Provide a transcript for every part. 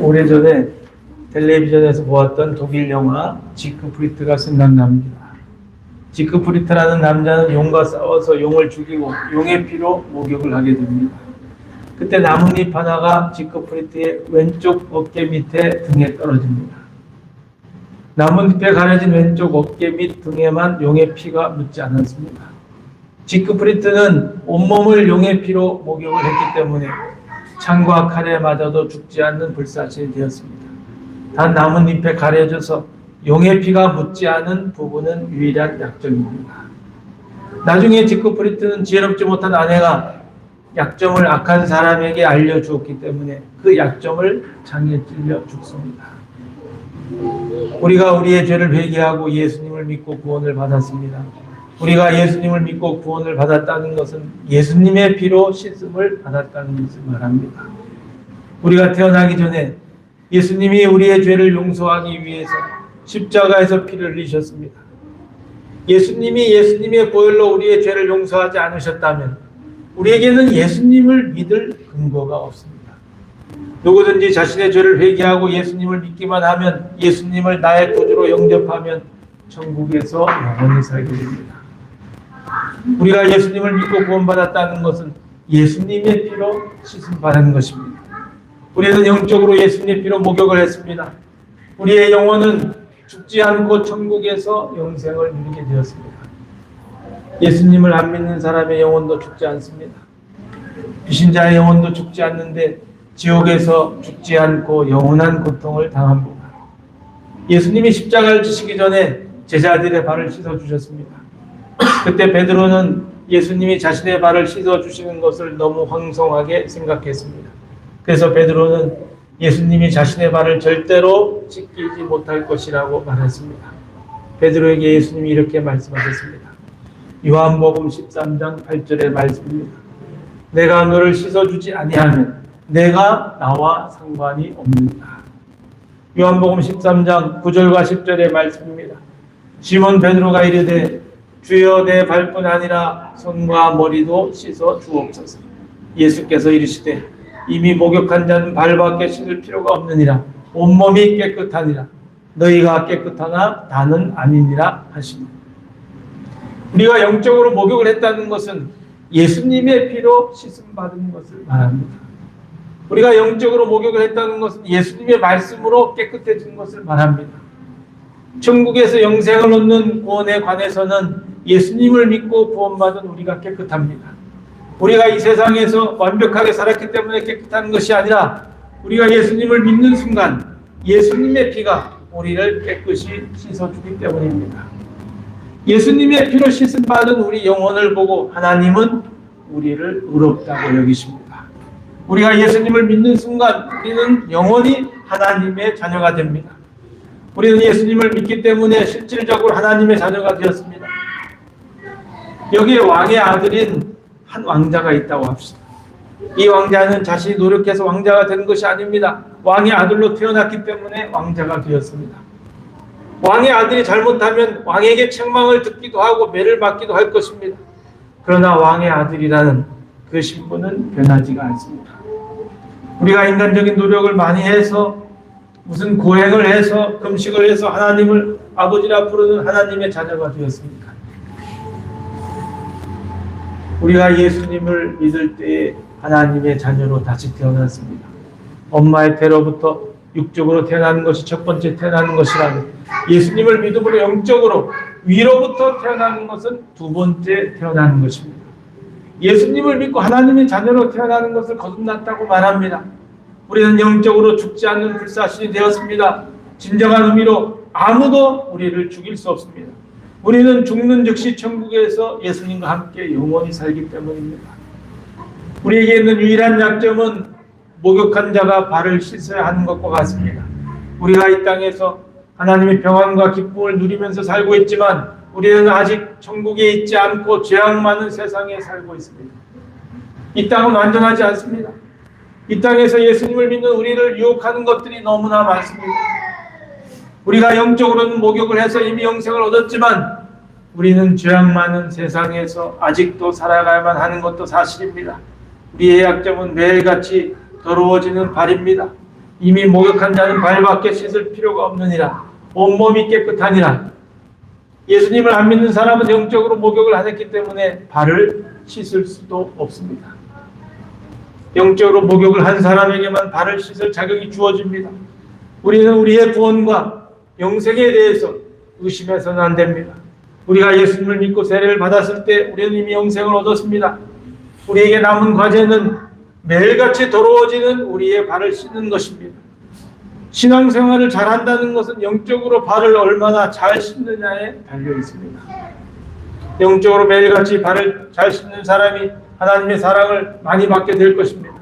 오래전에 텔레비전에서 보았던 독일 영화 지크프리트가 생각납니다. 지크프리트라는 남자는 용과 싸워서 용을 죽이고 용의 피로 목욕을 하게 됩니다. 그때 나뭇잎 하나가 지크프리트의 왼쪽 어깨 밑에 등에 떨어집니다. 나뭇잎에 가려진 왼쪽 어깨 및 등에만 용의 피가 묻지 않았습니다. 지크프리트는 온몸을 용의 피로 목욕을 했기 때문에 창과 칼에 맞아도 죽지 않는 불사신이 되었습니다. 단 나뭇잎에 가려져서 용의 피가 묻지 않은 부분은 유일한 약점입니다. 나중에 지크프리트는 지혜롭지 못한 아내가 약점을 악한 사람에게 알려주었기 때문에 그 약점을 장에 찔려 죽습니다. 우리가 우리의 죄를 회개하고 예수님을 믿고 구원을 받았습니다. 우리가 예수님을 믿고 구원을 받았다는 것은 예수님의 피로 씻음을 받았다는 것을 말합니다. 우리가 태어나기 전에 예수님이 우리의 죄를 용서하기 위해서 십자가에서 피를 흘리셨습니다. 예수님이 예수님의 보혈로 우리의 죄를 용서하지 않으셨다면 우리에게는 예수님을 믿을 근거가 없습니다. 누구든지 자신의 죄를 회개하고 예수님을 믿기만 하면 예수님을 나의 구주로 영접하면 천국에서 영원히 살게 됩니다. 우리가 예수님을 믿고 구원받았다는 것은 예수님의 피로 씻음 받은 것입니다. 우리는 영적으로 예수님의 피로 목욕을 했습니다. 우리의 영혼은 죽지 않고 천국에서 영생을 누리게 되었습니다. 예수님을 안 믿는 사람의 영혼도 죽지 않습니다. 비신자의 영혼도 죽지 않는데 지옥에서 죽지 않고 영원한 고통을 당합니다. 예수님이 십자가를 지시기 전에 제자들의 발을 씻어 주셨습니다. 그때 베드로는 예수님이 자신의 발을 씻어 주시는 것을 너무 황송하게 생각했습니다. 그래서 베드로는 예수님이 자신의 발을 절대로 씻기지 못할 것이라고 말했습니다. 베드로에게 예수님이 이렇게 말씀하셨습니다. 요한복음 13장 8절의 말씀입니다. 내가 너를 씻어 주지 아니하면 내가 나와 상관이 없느니라. 요한복음 13장 9절과 10절의 말씀입니다. 시몬 베드로가 이르되 주여 내 발뿐 아니라 손과 머리도 씻어 주옵소서. 예수께서 이르시되 이미 목욕한 자는 발밖에 씻을 필요가 없느니라. 온몸이 깨끗하니라. 너희가 깨끗하나 나는 아니니라 하시니. 우리가 영적으로 목욕을 했다는 것은 예수님의 피로 씻음 받은 것을 말합니다. 우리가 영적으로 목욕을 했다는 것은 예수님의 말씀으로 깨끗해진 것을 말합니다. 천국에서 영생을 얻는 구원에 관해서는 예수님을 믿고 구원받은 우리가 깨끗합니다. 우리가 이 세상에서 완벽하게 살았기 때문에 깨끗한 것이 아니라 우리가 예수님을 믿는 순간 예수님의 피가 우리를 깨끗이 씻어주기 때문입니다. 예수님의 피로 씻음 받은 우리 영혼을 보고 하나님은 우리를 의롭다고 여기십니다. 우리가 예수님을 믿는 순간 우리는 영원히 하나님의 자녀가 됩니다. 우리는 예수님을 믿기 때문에 실질적으로 하나님의 자녀가 되었습니다. 여기에 왕의 아들인 한 왕자가 있다고 합시다. 이 왕자는 자신이 노력해서 왕자가 된 것이 아닙니다. 왕의 아들로 태어났기 때문에 왕자가 되었습니다. 왕의 아들이 잘못하면 왕에게 책망을 듣기도 하고 매를 맞기도 할 것입니다. 그러나 왕의 아들이라는 그 신분은 변하지가 않습니다. 우리가 인간적인 노력을 많이 해서 무슨 고행을 해서 금식을 해서 하나님을 아버지라 부르는 하나님의 자녀가 되었습니까? 우리가 예수님을 믿을 때에 하나님의 자녀로 다시 태어났습니다. 엄마의 태로부터 육적으로 태어나는 것이 첫 번째 태어나는 것이라면 예수님을 믿음으로 영적으로 위로부터 태어나는 것은 두 번째 태어나는 것입니다. 예수님을 믿고 하나님의 자녀로 태어나는 것을 거듭났다고 말합니다. 우리는 영적으로 죽지 않는 불사신이 되었습니다. 진정한 의미로 아무도 우리를 죽일 수 없습니다. 우리는 죽는 즉시 천국에서 예수님과 함께 영원히 살기 때문입니다. 우리에게 있는 유일한 약점은 목욕한 자가 발을 씻어야 하는 것과 같습니다. 우리가 이 땅에서 하나님의 평안과 기쁨을 누리면서 살고 있지만 우리는 아직 천국에 있지 않고 죄악 많은 세상에 살고 있습니다. 이 땅은 완전하지 않습니다. 이 땅에서 예수님을 믿는 우리를 유혹하는 것들이 너무나 많습니다. 우리가 영적으로는 목욕을 해서 이미 영생을 얻었지만 우리는 죄악 많은 세상에서 아직도 살아가야만 하는 것도 사실입니다. 우리의 약점은 매일같이 더러워지는 발입니다. 이미 목욕한 자는 발밖에 씻을 필요가 없느니라. 온몸이 깨끗하니라. 예수님을 안 믿는 사람은 영적으로 목욕을 안 했기 때문에 발을 씻을 수도 없습니다. 영적으로 목욕을 한 사람에게만 발을 씻을 자격이 주어집니다. 우리는 우리의 구원과 영생에 대해서 의심해서는 안 됩니다. 우리가 예수님을 믿고 세례를 받았을 때 우리는 이미 영생을 얻었습니다. 우리에게 남은 과제는 매일같이 더러워지는 우리의 발을 씻는 것입니다. 신앙생활을 잘한다는 것은 영적으로 발을 얼마나 잘 씻느냐에 달려 있습니다. 영적으로 매일같이 발을 잘 씻는 사람이 하나님의 사랑을 많이 받게 될 것입니다.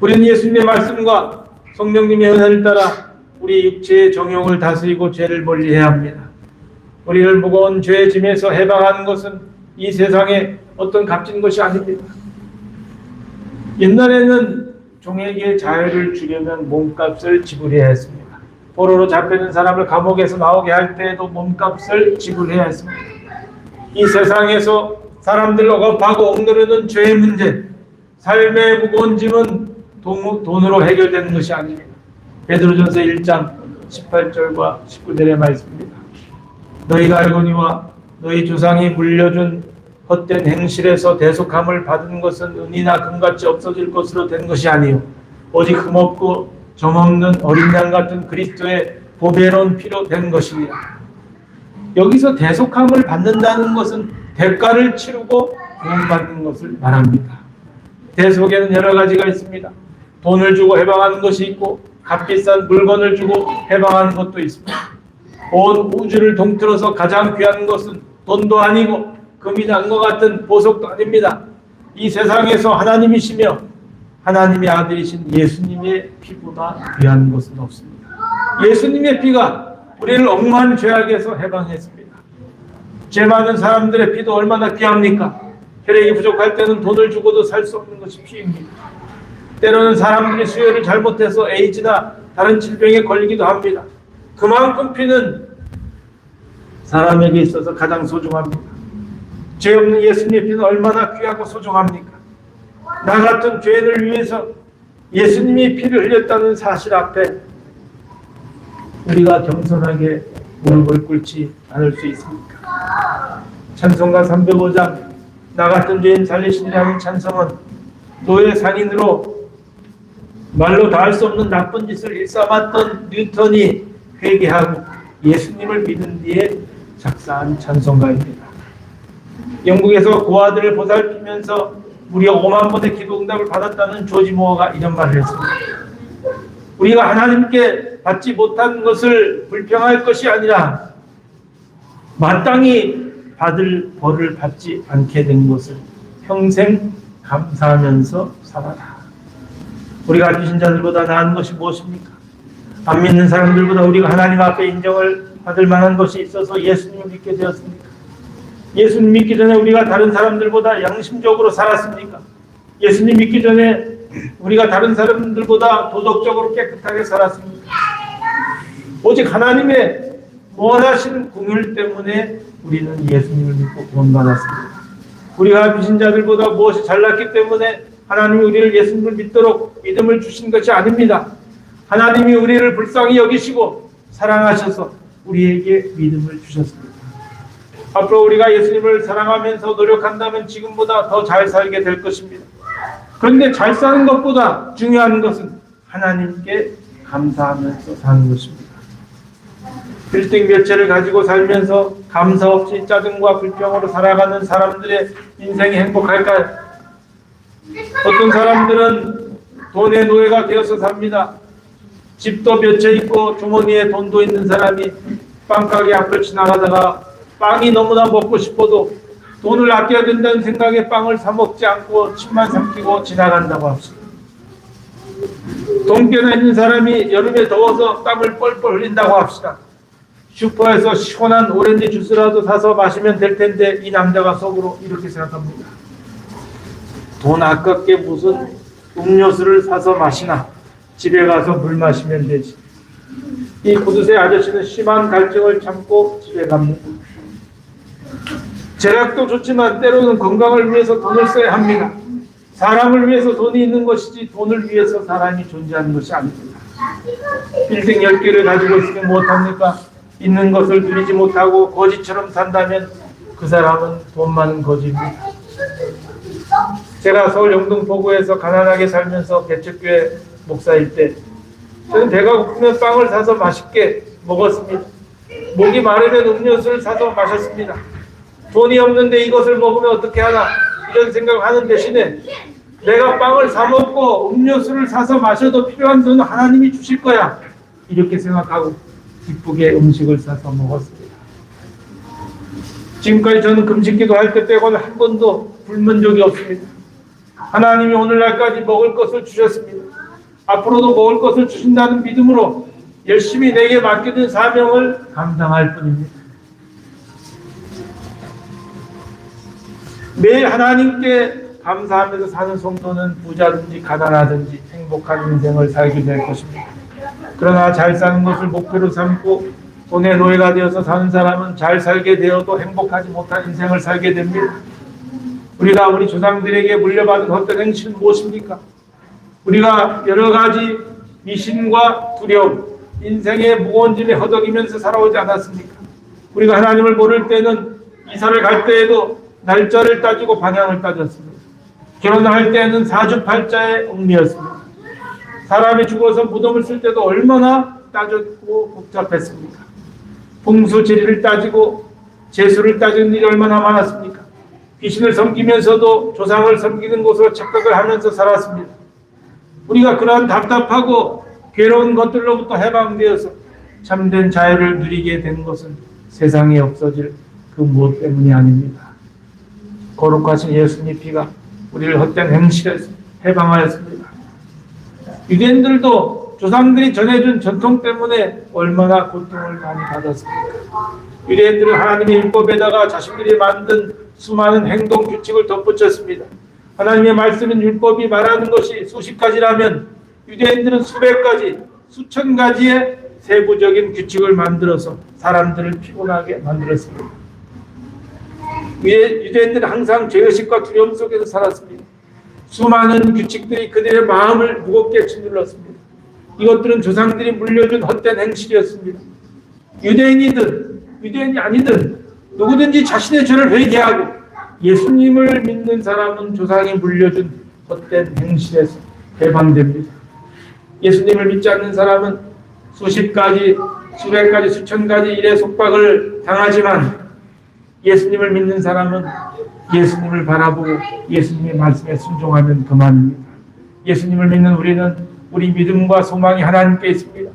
우리는 예수님의 말씀과 성령님의 은혜를 따라 우리 육체의 정욕을 다스리고 죄를 멀리해야 합니다. 우리를 무거운 죄의 짐에서 해방하는 것은 이 세상에 어떤 값진 것이 아닙니다. 옛날에는 종에게 자유를 주려면 몸값을 지불해야 했습니다. 포로로 잡혀있는 사람을 감옥에서 나오게 할 때에도 몸값을 지불해야 했습니다. 이 세상에서 사람들 억압하고 억누르는 죄의 문제, 삶의 무거운 짐은 돈, 돈으로 해결되는 것이 아닙니다. 베드로전서 1장 18절과 19절의 말씀입니다. 너희가 알거니와 너희 조상이 물려준 헛된 행실에서 대속함을 받은 것은 은이나 금같이 없어질 것으로 된 것이 아니요 오직 흠없고 점없는 어린 양 같은 그리스도의 보배로운 피로 된 것입니다. 여기서 대속함을 받는다는 것은 대가를 치르고 구원받는 것을 말합니다. 대속에는 여러 가지가 있습니다. 돈을 주고 해방하는 것이 있고 값비싼 물건을 주고 해방하는 것도 있습니다. 온 우주를 통틀어서 가장 귀한 것은 돈도 아니고 금이 난것 같은 보석도 아닙니다. 이 세상에서 하나님이시며 하나님의 아들이신 예수님의 피보다 귀한 것은 없습니다. 예수님의 피가 우리를 억만 죄악에서 해방했습니다. 죄 많은 사람들의 피도 얼마나 귀합니까? 혈액이 부족할 때는 돈을 주고도 살 수 없는 것이 피입니다. 때로는 사람들이 수혈을 잘못해서 에이즈나 다른 질병에 걸리기도 합니다. 그만큼 피는 사람에게 있어서 가장 소중합니다. 죄 없는 예수님의 피는 얼마나 귀하고 소중합니까? 나 같은 죄인을 위해서 예수님이 피를 흘렸다는 사실 앞에 우리가 겸손하게 무릎을 꿇지 않을 수 있습니까? 찬송가 305장 나 같은 죄인 살리시리라는 찬송은 노예 상인으로 말로 다 할 수 없는 나쁜 짓을 일삼았던 뉴턴이 회개하고 예수님을 믿은 뒤에 작사한 찬송가입니다. 영국에서 고아들을 보살피면서 무려 5만 번의 기도 응답을 받았다는 조지 모어가 이런 말을 했습니다. 우리가 하나님께 받지 못한 것을 불평할 것이 아니라 마땅히 받을 벌을 받지 않게 된 것을 평생 감사하면서 살아라. 우리가 주신 자들보다 나은 것이 무엇입니까? 안 믿는 사람들보다 우리가 하나님 앞에 인정을 받을 만한 것이 있어서 예수님을 믿게 되었습니까? 예수님 믿기 전에 우리가 다른 사람들보다 양심적으로 살았습니까? 예수님 믿기 전에 우리가 다른 사람들보다 도덕적으로 깨끗하게 살았습니까? 오직 하나님의 원하시는 궁율 때문에 우리는 예수님을 믿고 구원받았습니다. 우리가 비신자들보다 무엇이 잘났기 때문에 하나님이 우리를 예수님을 믿도록 믿음을 주신 것이 아닙니다. 하나님이 우리를 불쌍히 여기시고 사랑하셔서 우리에게 믿음을 주셨습니다. 앞으로 우리가 예수님을 사랑하면서 노력한다면 지금보다 더 잘 살게 될 것입니다. 그런데 잘 사는 것보다 중요한 것은 하나님께 감사하면서 사는 것입니다. 빌딩 몇 채를 가지고 살면서 감사 없이 짜증과 불평으로 살아가는 사람들의 인생이 행복할까요? 어떤 사람들은 돈의 노예가 되어서 삽니다. 집도 몇 채 있고 주머니에 돈도 있는 사람이 빵가게 앞을 지나가다가 빵이 너무나 먹고 싶어도 돈을 아껴야 된다는 생각에 빵을 사 먹지 않고 침만 삼키고 지나간다고 합시다. 돈깨나 있는 사람이 여름에 더워서 땀을 뻘뻘 흘린다고 합시다. 슈퍼에서 시원한 오렌지 주스라도 사서 마시면 될 텐데 이 남자가 속으로 이렇게 생각합니다. 돈 아깝게 무슨 음료수를 사서 마시나 집에 가서 물 마시면 되지. 이 구두쇠 아저씨는 심한 갈증을 참고 집에 갑니다. 제약도 좋지만 때로는 건강을 위해서 돈을 써야 합니다. 사람을 위해서 돈이 있는 것이지 돈을 위해서 사람이 존재하는 것이 아닙니다. 빌딩 10개를 가지고 있으면 못합니까? 있는 것을 누리지 못하고 거지처럼 산다면 그 사람은 돈 많은 거지입니다. 제가 서울 영등포구에서 가난하게 살면서 개척교회 목사일 때 저는 고프면 빵을 사서 맛있게 먹었습니다. 목이 마르면 음료수를 사서 마셨습니다. 돈이 없는데 이것을 먹으면 어떻게 하나 이런 생각을 하는 대신에 내가 빵을 사 먹고 음료수를 사서 마셔도 필요한 돈은 하나님이 주실 거야 이렇게 생각하고 기쁘게 음식을 사서 먹었습니다. 지금까지 저는 금식기도 할 때 빼고는 한 번도 굶은 적이 없습니다. 하나님이 오늘날까지 먹을 것을 주셨습니다. 앞으로도 먹을 것을 주신다는 믿음으로 열심히 내게 맡겨진 사명을 감당할 뿐입니다. 매일 하나님께 감사하면서 사는 성도는 부자든지 가난하든지 행복한 인생을 살게 될 것입니다. 그러나 잘 사는 것을 목표로 삼고 돈의 노예가 되어서 사는 사람은 잘 살게 되어도 행복하지 못한 인생을 살게 됩니다. 우리가 우리 조상들에게 물려받은 헛된 행실은 무엇입니까? 우리가 여러 가지 미신과 두려움, 인생의 무거운 짐에 허덕이면서 살아오지 않았습니까? 우리가 하나님을 모를 때는 이사를 갈 때에도 날짜를 따지고 방향을 따졌습니다. 결혼할 때는 사주팔자의 얽매였습니다. 사람이 죽어서 무덤을 쓸 때도 얼마나 따졌고 복잡했습니까? 풍수지리를 따지고 재수를 따지는 일이 얼마나 많았습니까? 귀신을 섬기면서도 조상을 섬기는 곳으로 착각을 하면서 살았습니다. 우리가 그러한 답답하고 괴로운 것들로부터 해방되어서 참된 자유를 누리게 된 것은 세상에 없어질 그 무엇 때문이 아닙니다. 거룩하신 예수님 피가 우리를 헛된 행실에서 해방하였습니다. 유대인들도 조상들이 전해준 전통 때문에 얼마나 고통을 많이 받았습니까? 유대인들은 하나님의 율법에다가 자신들이 만든 수많은 행동 규칙을 덧붙였습니다. 하나님의 말씀은 율법이 말하는 것이 수십 가지라면 유대인들은 수백 가지, 수천 가지의 세부적인 규칙을 만들어서 사람들을 피곤하게 만들었습니다. 유대- 유대인들은 항상 죄의식과 두려움 속에서 살았습니다. 수많은 규칙들이 그들의 마음을 무겁게 짓눌렀습니다. 이것들은 조상들이 물려준 헛된 행실이었습니다. 유대인이든 유대인이 아니든 누구든지 자신의 죄를 회개하고 예수님을 믿는 사람은 조상이 물려준 헛된 행실에서 해방됩니다. 예수님을 믿지 않는 사람은 수십 가지, 수백 가지, 수천 가지 일의 속박을 당하지만 예수님을 믿는 사람은 예수님을 바라보고 예수님의 말씀에 순종하면 그만입니다. 예수님을 믿는 우리는 우리 믿음과 소망이 하나님께 있습니다.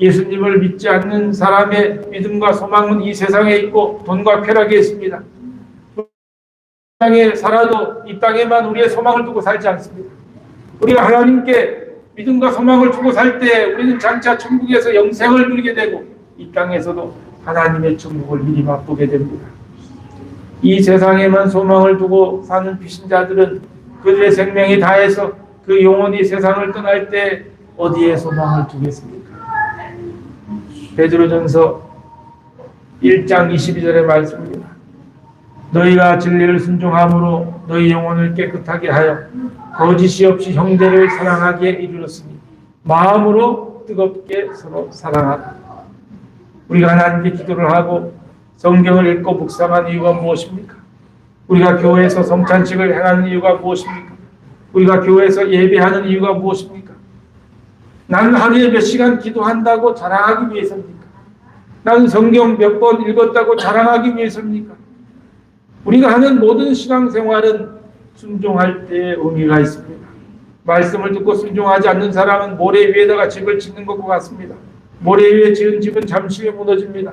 예수님을 믿지 않는 사람의 믿음과 소망은 이 세상에 있고 돈과 쾌락에 있습니다. 땅에 살아도 이 땅에만 우리의 소망을 두고 살지 않습니다. 우리가 하나님께 믿음과 소망을 두고 살 때 우리는 장차 천국에서 영생을 누리게 되고 이 땅에서도 하나님의 천국을 미리 맛보게 됩니다. 이 세상에만 소망을 두고 사는 비신자들은 그들의 생명이 다해서 그 영혼이 세상을 떠날 때 어디에 소망을 두겠습니까? 베드로전서 1장 22절의 말씀입니다. 너희가 진리를 순종함으로 너희 영혼을 깨끗하게 하여 거짓이 없이 형제를 사랑하기에 이르렀으니 마음으로 뜨겁게 서로 사랑하라. 우리가 하나님께 기도를 하고 성경을 읽고 묵상한 이유가 무엇입니까? 우리가 교회에서 성찬식을 행하는 이유가 무엇입니까? 우리가 교회에서 예배하는 이유가 무엇입니까? 나는 하루에 몇 시간 기도한다고 자랑하기 위해서입니까? 나는 성경 몇 번 읽었다고 자랑하기 위해서입니까? 우리가 하는 모든 신앙생활은 순종할 때의 의미가 있습니다. 말씀을 듣고 순종하지 않는 사람은 모래 위에다가 집을 짓는 것과 같습니다. 모래 위에 지은 집은 잠시 후에 무너집니다.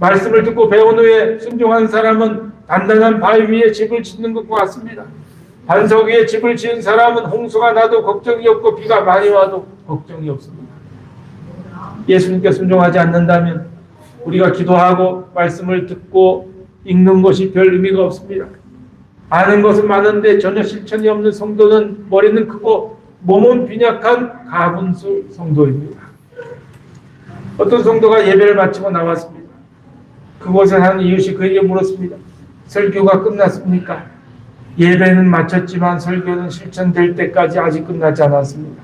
말씀을 듣고 배운 후에 순종한 사람은 단단한 바위 위에 집을 짓는 것과 같습니다. 반석 위에 집을 지은 사람은 홍수가 나도 걱정이 없고 비가 많이 와도 걱정이 없습니다. 예수님께 순종하지 않는다면 우리가 기도하고 말씀을 듣고 읽는 것이 별 의미가 없습니다. 아는 것은 많은데 전혀 실천이 없는 성도는 머리는 크고 몸은 빈약한 가분수 성도입니다. 어떤 성도가 예배를 마치고 나왔습니다. 그곳에 한 이웃이 그에게 물었습니다. 설교가 끝났습니까? 예배는 마쳤지만 설교는 실천될 때까지 아직 끝나지 않았습니다.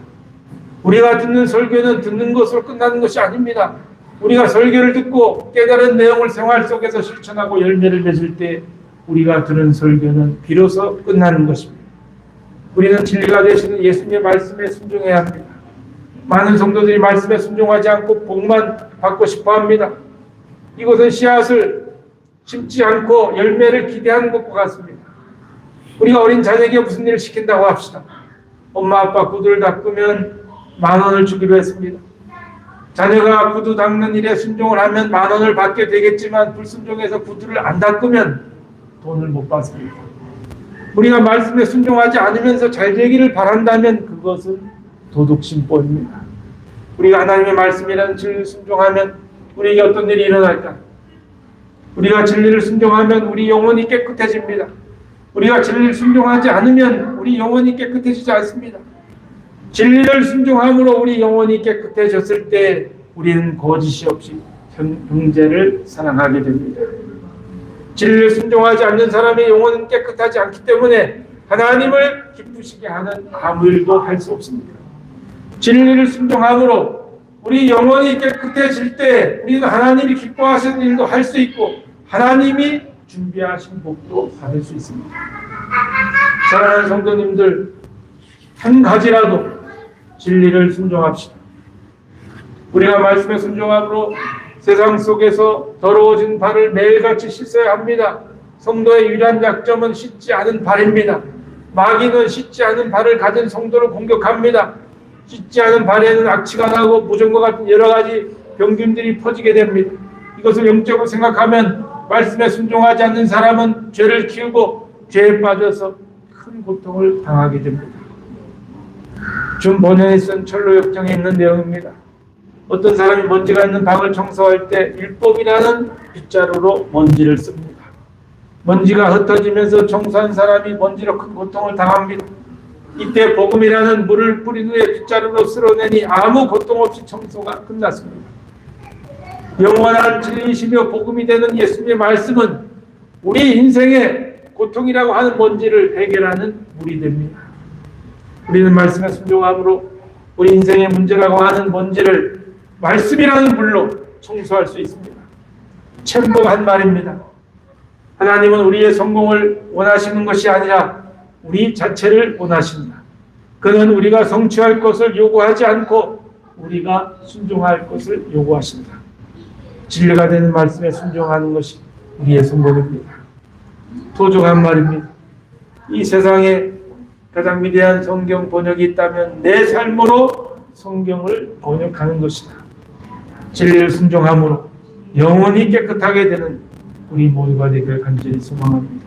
우리가 듣는 설교는 듣는 것으로 끝나는 것이 아닙니다. 우리가 설교를 듣고 깨달은 내용을 생활 속에서 실천하고 열매를 맺을 때 우리가 들은 설교는 비로소 끝나는 것입니다. 우리는 진리가 되시는 예수님의 말씀에 순종해야 합니다. 많은 성도들이 말씀에 순종하지 않고 복만 받고 싶어 합니다. 이것은 씨앗을 심지 않고 열매를 기대하는 것과 같습니다. 우리가 어린 자녀에게 무슨 일을 시킨다고 합시다. 엄마 아빠 구두를 닦으면 만 원을 주기로 했습니다. 자녀가 구두 닦는 일에 순종을 하면 만 원을 받게 되겠지만 불순종해서 구두를 안 닦으면 돈을 못 받습니다. 우리가 말씀에 순종하지 않으면서 잘 되기를 바란다면 그것은 도둑심보입니다. 우리가 하나님의 말씀이라는 진리를 순종하면 우리에게 어떤 일이 일어날까? 우리가 진리를 순종하면 우리 영혼이 깨끗해집니다. 우리가 진리를 순종하지 않으면 우리 영혼이 깨끗해지지 않습니다. 진리를 순종함으로 우리 영혼이 깨끗해졌을 때 우리는 거짓이 없이 형- 형제를 사랑하게 됩니다. 진리를 순종하지 않는 사람의 영혼은 깨끗하지 않기 때문에 하나님을 기쁘시게 하는 아무 일도 할 수 없습니다. 진리를 순종함으로 우리 영혼이 깨끗해질 때 우리는 하나님이 기뻐하시는 일도 할 수 있고 하나님이 준비하신 복도 받을 수 있습니다. 사랑하는 성도님들 한 가지라도 진리를 순종합시다. 우리가 말씀에 순종함으로 세상 속에서 더러워진 발을 매일같이 씻어야 합니다. 성도의 유일한 약점은 씻지 않은 발입니다. 마귀는 씻지 않은 발을 가진 성도를 공격합니다. 씻지 않은 발에는 악취가 나고 무정과 같은 여러 가지 병균들이 퍼지게 됩니다. 이것을 영적으로 생각하면 말씀에 순종하지 않는 사람은 죄를 키우고 죄에 빠져서 큰 고통을 당하게 됩니다. 준 본연에 쓴 철로 역정에 있는 내용입니다. 어떤 사람이 먼지가 있는 방을 청소할 때 율법이라는 빗자루로 먼지를 씁니다. 먼지가 흩어지면서 청소한 사람이 먼지로 큰 고통을 당합니다. 이때 복음이라는 물을 뿌린 후에 빗자루로 쓸어내니 아무 고통 없이 청소가 끝났습니다. 영원한 진리이시며 복음이 되는 예수님의 말씀은 우리 인생의 고통이라고 하는 먼지를 해결하는 물이 됩니다. 우리는 말씀에 순종함으로 우리 인생의 문제라고 하는 먼지를 말씀이라는 물로 청소할 수 있습니다. 참복한 말입니다. 하나님은 우리의 성공을 원하시는 것이 아니라 우리 자체를 원하십니다. 그는 우리가 성취할 것을 요구하지 않고 우리가 순종할 것을 요구하십니다. 진리가 되는 말씀에 순종하는 것이 우리의 성공입니다. 도중한 말입니다. 이 세상에 가장 위대한 성경 번역이 있다면 내 삶으로 성경을 번역하는 것이다. 진리를 순종함으로 영원히 깨끗하게 되는 우리 모두가 되기를 간절히 소망합니다.